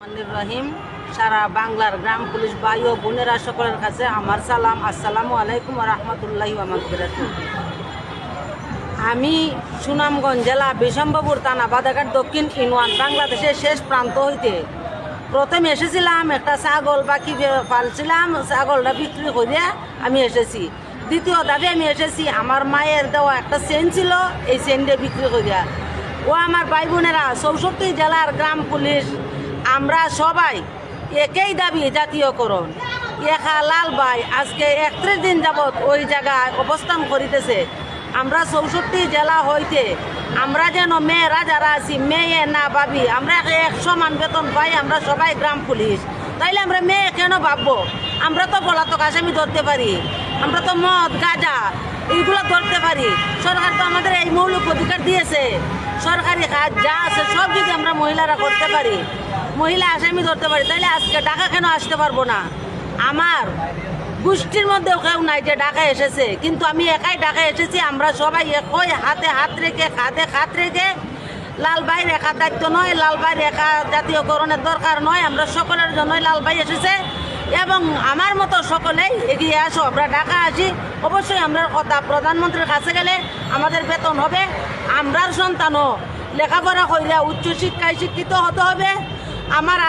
রহিম। সারা বাংলার গ্রাম পুলিশ ভাই ও বোনেরা সকলের কাছে আমার সালাম। আসসালামু আলাইকুম রহমতুল্লাহি আমি সুনামগঞ্জ জেলা বিশম্বপুর থানা বাদাঘাট দক্ষিণ ইনওয়ান বাংলাদেশের শেষ প্রান্ত হইতে প্রথমে এসেছিলাম একটা ছাগল বাকি পালছিলাম, ছাগলটা বিক্রি করে আমি এসেছি। দ্বিতীয় দাবি আমি এসেছি, আমার মায়ের দেওয়া একটা চেন ছিল, এই চেনটা বিক্রি করিয়া। ও আমার ভাই বোনেরা চৌষট্টি জেলার গ্রাম পুলিশ আমরা সবাই একেই দাবি, জাতীয়করণ। একা লাল ভাই আজকে একত্রিশ দিন যাবৎ ওই জায়গায় অবস্থান করিতেছে। আমরা চৌষট্টি জেলা হইতে আমরা যেন মেয়েরা যারা আছি, মেয়ে না ভাবি, আমরা এক সমান বেতন পাই, আমরা সবাই গ্রাম পুলিশ। তাইলে আমরা মেয়ে কেন ভাববো? আমরা তো পলাতক আসামি ধরতে পারি, আমরা তো মদ, গাঁজা, এইগুলো ধরতে পারি। সরকার তো আমাদের এই মৌলিক অধিকার দিয়েছে। সরকারি কাজ যা আছে সব যদি আমরা মহিলারা করতে পারি, মহিলা আসামি ধরতে পারি তাইলে আজকে টাকা কেন আসতে পারব না? আমার গোষ্ঠীর মধ্যেও কেউ নাই যে ঢাকা এসেছে, কিন্তু আমি একাই ঢাকা এসেছি, আমরা সবাই একই হাতে হাত রেখে, খাতে খাত রেখে লালবাইর একা দায়িত্ব নয় লালবাইর একা জাতীয়করণের দরকার নয়, আমরা সকলের জন্যই লালবাই এসেছে। এবং আমার মতো সকলেই এগিয়ে আসো, আমরা ঢাকা আছি। অবশ্যই আমরা কথা প্রধানমন্ত্রীর কাছে গেলে আমাদের বেতন হবে, আমরার সন্তানও লেখাপড়া করিয়া উচ্চশিক্ষায় শিক্ষিত হতে হবে। আমার